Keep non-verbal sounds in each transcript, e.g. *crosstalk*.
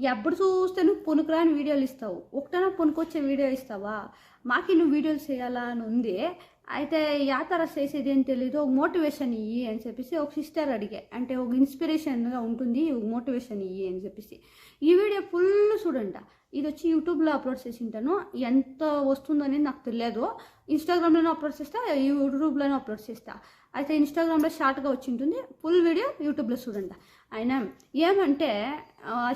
ఎప్పుడు చూస్తే నువ్వు పునుకురాని వీడియోలు ఇస్తావు? ఒకటనా పునుకొచ్చే వీడియో ఇస్తావా? మాకి నువ్వు వీడియోలు చేయాలా అని ఉంది అయితే యాతర చేసేది ఏం తెలీదు ఒక మోటివేషన్ ఇయ్యి అని చెప్పేసి ఒక సిస్టర్ అడిగే అంటే ఒక ఇన్స్పిరేషన్గా ఉంటుంది ఒక మోటివేషన్ ఇయ్యి అని చెప్పేసి. ఈ వీడియో ఫుల్ చూడంట. ఇది వచ్చి యూట్యూబ్లో అప్లోడ్ చేసి ఉంటాను ఎంత వస్తుందో అనేది నాకు తెలియదు ఇన్స్టాగ్రామ్లోనే అప్లోడ్ చేస్తా యూట్యూబ్లోనే అప్లోడ్ చేస్తా. అయితే ఇన్స్టాగ్రామ్లో షార్ట్గా వచ్చి ఉంటుంది ఫుల్ వీడియో యూట్యూబ్లో చూడండి. ఆయన ఏమంటే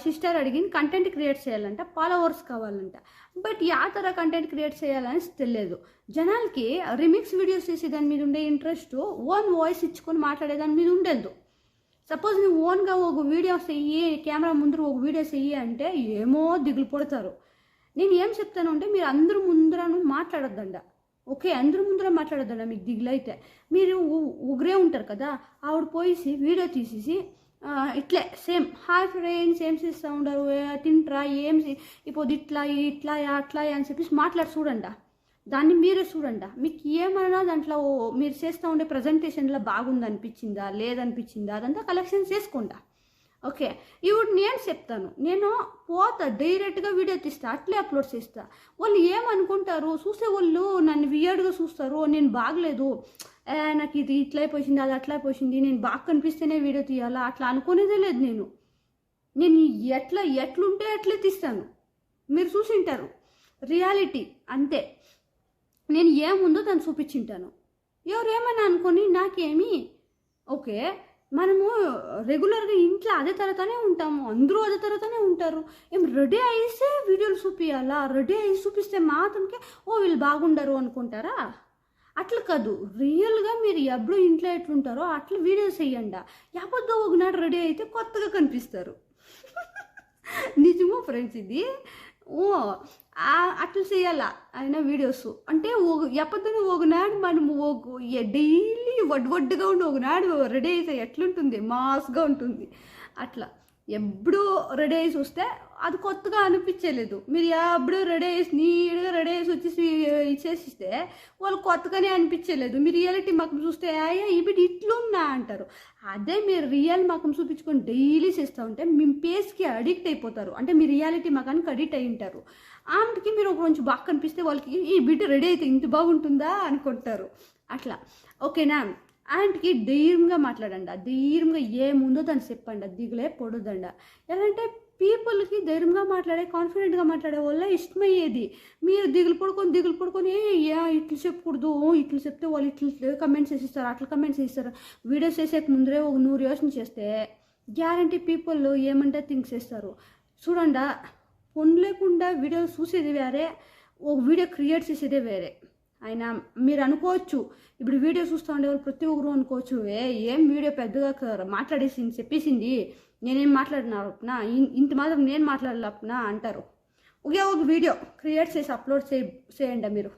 సిస్టర్ అడిగింది కంటెంట్ క్రియేట్ చేయాలంట ఫాలోవర్స్ కావాలంట. బట్ యా తర కంటెంట్ క్రియేట్ చేయాలని తెలియదు జనాలకి రిమిక్స్ వీడియోస్ చేసే దాని మీద ఉండే ఇంట్రెస్ట్ ఓన్ వాయిస్ ఇచ్చుకొని మాట్లాడే దాని మీద ఉండేది సపోజ్ నువ్వు ఓన్గా ఒక వీడియో చెయ్యి కెమెరా ముందర ఒక వీడియో చెయ్యి అంటే ఏమో దిగులు పడతారు. నేను ఏం చెప్తాను అంటే మీరు అందరూ ముందరను మాట్లాడొద్దండ ఓకే అందరి ముందర మాట్లాడొద్దండ మీకు దిగులు అయితే మీరు ఉగ్రే ఉంటారు కదా ఆవిడ పోయేసి వీడియో తీసేసి ఇట్లే సేమ్ హాయ్ ఫ్రెండ్స్ ఏం చేస్తూ ఉండరు ఏ, తింట్రా ఏం ఇప్పుడు ఇట్లా ఇట్లా అట్లా అని చెప్పేసి మాట్లాడి చూడండి దాన్ని మీరే చూడండి. మీకు ఏమైనా దాంట్లో ఓ- మీరు చేస్తూ ఉండే ప్రజెంటేషన్లో బాగుంది అనిపించిందా లేదనిపించిందా? అదంతా కలెక్షన్ చేసుకోండి. ఓకే. ఇప్పుడు నేను చెప్తాను. నేను పోతా డైరెక్ట్గా వీడియో తీస్తా అట్లే అప్లోడ్ చేస్తా. వాళ్ళు ఏమనుకుంటారు? చూసే వాళ్ళు నన్ను వియర్డ్గా చూస్తారు. నేను బాగలేదు. నాకు ఇది ఇట్లా అయిపోయింది అది అట్లా అయిపోయింది. నేను బాగా కనిపిస్తేనే వీడియో తీయాలా? అట్లా అనుకునేదే లేదు నేను. నేను ఎట్లా ఎట్లుంటే అట్లే తీస్తాను. మీరు చూసింటారు. రియాలిటీ అంతే. నేను ఏముందో దాన్ని చూపించింటాను? ఎవరు ఏమన్నా అనుకొని నాకేమి? ఓకే మనము రెగ్యులర్గా ఇంట్లో అదే తరతోనే ఉంటాము అందరూ అదే తరతోనే ఉంటారు. ఏం రెడీ అయితే వీడియోలు చూపించాలా రెడీ అయ్యి చూపిస్తే మాత్రంకే ఓ వీళ్ళు బాగుండరు అనుకుంటారా? అట్లా కాదు రియల్గా మీరు ఎప్పుడు ఇంట్లో ఎట్లుంటారో అట్లా వీడియోస్ వేయండి ఒక ఒకనాడు రెడీ అయితే కొత్తగా కనిపిస్తారు. *laughs* నిజమో ఫ్రెండ్స్ ఇది? ఓ అట్లా చేయాలా? ఆయన వీడియోస్ అంటే ఎప్పటిని ఒకనాడు మనం డైలీ వడ్డు వడ్డుగా ఉండి ఒకనాడు రెడీ అయితే ఎట్లుంటుంది? మాస్గా ఉంటుంది. అట్లా. ఎప్పుడు రెడీ అయ్యి చూస్తే అది కొత్తగా అనిపించలేదు. మీరు ఎప్పుడు రెడీ అయ్యేసి నీట్గా రెడీ అయ్యేసి వచ్చేసి ఇచ్చేసిస్తే వాళ్ళు కొత్తగానే అనిపించలేదు. మీరు రియాలిటీ మకం చూస్తే అయ్యా ఇప్పుడు ఇట్లున్నా అంటారు. అదే మీరు రియల్ మకం చూపించుకొని డైలీ చేస్తూ ఉంటే మీ పేస్కి అడిక్ట్ అయిపోతారు. అంటే మీ రియాలిటీ మకానికి అడిక్ట్ అయి ఉంటారు. ఆమెకి మీరు ఒక కొంచెం బాగా కనిపిస్తే వాళ్ళకి ఈ బిడ్డ రెడీ అయితే ఇంత బాగుంటుందా? అనుకుంటారు. అట్లా. ఓకేనా? ఆయనకి ధైర్యంగా మాట్లాడండి. ధైర్యంగా ఏముందో దాన్ని చెప్పండి. దిగులే పొడుదండ. ఎలా అంటే పీపుల్కి ధైర్యంగా మాట్లాడే కాన్ఫిడెంట్గా మాట్లాడే వల్ల ఇష్టమయ్యేది. మీరు దిగులు పడుకొని దిగులు పడుకొని "ఏ, ఇట్లు చెప్పకూడదు. ఇట్లు చెప్తే వాళ్ళు ఇట్లు కమెంట్స్ వేసిస్తారు. అట్లా కమెంట్స్ వేస్తారు వీడియోస్ చేసేక ముందరే ఒక నూరు యోచన చేస్తే గ్యారంటీ పీపుల్ ఏమంటే థింక్స్ చేస్తారు చూడండి పొన్ లేకుండా వీడియో చూసేది వేరే ఒక వీడియో క్రియేట్ చేసేదే వేరే. ఆయన మీరు అనుకోవచ్చు ఇప్పుడు వీడియో చూస్తూ ఉండేవారు ప్రతి ఒక్కరు అనుకోవచ్చు ఏ ఏం వీడియో పెద్దగా మాట్లాడేసి మాట్లాడేసింది చెప్పేసింది నేనేం మాట్లాడినా ఇంత మాత్రం నేను మాట్లాడలేపునా అంటారు. ఒకే ఒక వీడియో క్రియేట్ చేసి అప్లోడ్ చేయ చేయండి మీరు.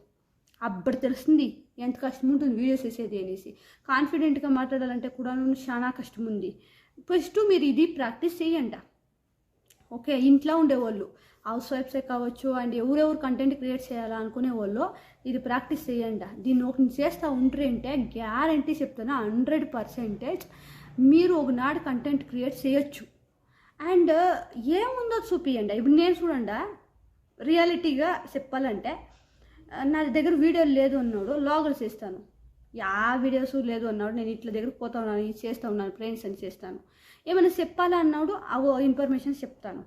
అప్పుడు తెలుస్తుంది ఎంత కష్టం ఉంటుంది వీడియోస్ చేసేది అనేసి. కాన్ఫిడెంట్గా మాట్లాడాలంటే కూడా చాలా కష్టం ఉంది. ఫస్ట్ మీరు ఇది ప్రాక్టీస్ చేయండి. ఓకే ఇంట్లో ఉండేవాళ్ళు. హౌస్ వైఫ్సే కావచ్చు అండ్ ఎవరెవరు కంటెంట్ క్రియేట్ చేయాలా అనుకునే వాళ్ళు ఇది ప్రాక్టీస్ చేయండి. దీన్ని ఒకటి చేస్తూ ఉంటారంటే గ్యారంటీ చెప్తాను హండ్రెడ్ పర్సెంటేజ్ మీరు ఒకనాడు కంటెంట్ క్రియేట్ చేయొచ్చు. అండ్ ఏముందో చూపియండి. ఇప్పుడు నేను చూడండి రియాలిటీగా చెప్పాలంటే నా దగ్గర వీడియోలు లేదు అన్నాడు లాగల్ చేస్తాను. యా వీడియోస్ లేదు అన్నాడు నేను ఇట్ల దగ్గరకు పోతా ఉన్నాను ఇది చేస్తా ఉన్నాను ఫ్రెండ్స్ అని చేస్తాను. ఏమైనా చెప్పాలా అన్నాడు అవో ఇన్ఫర్మేషన్ చెప్తాను.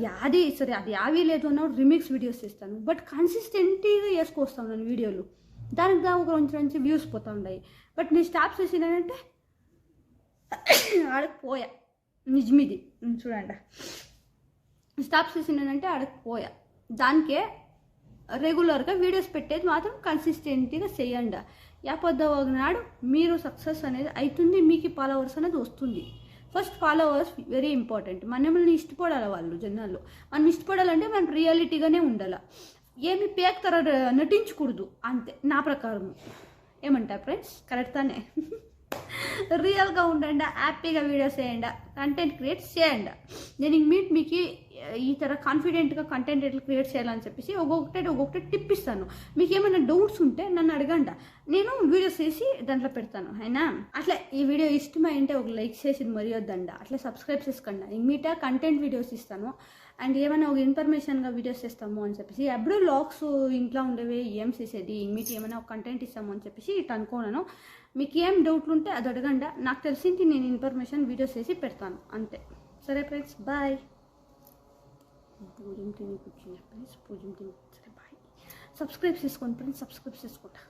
యాది సరే అది యావి లేదు అన్నాడు రిమిక్స్ వీడియోస్ చేస్తాను. బట్ కన్సిస్టెంట్గా వేసుకొస్తా ఉన్నాను వీడియోలు దానికి దా ఒక రెండు నుంచి వ్యూస్ పోతా ఉన్నాయి. బట్ నేను స్టాప్ చేసినానంటే ఆడకు పోయా. నిజమిది. చూడండి. స్టాప్ చేసినానంటే ఆడకు పోయా. దానికే రెగ్యులర్గా వీడియోస్ పెట్టేది మాత్రం కన్సిస్టెంట్గా చేయండి. యాపద్దవ నాడు మీరు సక్సెస్ అనేది అవుతుంది మీకు ఫాలోవర్స్ అనేది వస్తుంది. ఫస్ట్ ఫాలోవర్స్ వెరీ ఇంపార్టెంట్ మనల్ని ఇష్టపడాలి వాళ్ళు జనాలు మనం ఇష్టపడాలంటే మనం రియాలిటీగానే ఉండాలి. ఏమి పేక్ తర నటించకూడదు. అంతే నా ప్రకారం ఏమంటారు ఫ్రెండ్స్ కరెక్ట్ తానే. *laughs* రియల్గా ఉండండి హ్యాపీగా వీడియోస్ వేయండి కంటెంట్ క్రియేట్ చేయండి నేను ఇంక మీట్ మీకు ఈ తర కాన్ఫిడెంట్గా కంటెంట్ ఎట్లా క్రియేట్ చేయాలని చెప్పేసి ఒక్కొక్కటి ఒక్కొక్కటి టిప్ ఇస్తాను మీకు ఏమైనా డౌట్స్ ఉంటే నన్ను అడగండి నేను వీడియోస్ వేసి దాంట్లో పెడతాను అయినా అట్లా ఈ వీడియో ఇష్టమైంటే ఒక లైక్ చేసి మరియొద్దండ అట్లా సబ్స్క్రైబ్ చేసుకోండి ఇంకమిటా కంటెంట్ వీడియోస్ ఇస్తాను అండ్ ఏమైనా ఒక ఇన్ఫర్మేషన్గా వీడియోస్ చేస్తాము అని చెప్పేసి ఎప్పుడూ లాక్స్ ఇంట్లో ఉండేవి ఏం చేసేది మీకు ఏమైనా ఒక కంటెంట్ ఇస్తాము అని చెప్పేసి ఇటు అనుకోను మీకు ఏం డౌట్లు ఉంటే అది అడగండి. నాకు తెలిసింది నేను ఇన్ఫర్మేషన్ వీడియోస్ చేసి పెడతాను. అంతే. సరే ఫ్రెండ్స్ బాయ్. పూజం తిని కూర్చుని ఫ్రెండ్స్ పూజం తిని సరే బాయ్. సబ్స్క్రైబ్ చేసుకోండి ఫ్రెండ్స్ సబ్స్క్రైబ్ చేసుకుంటా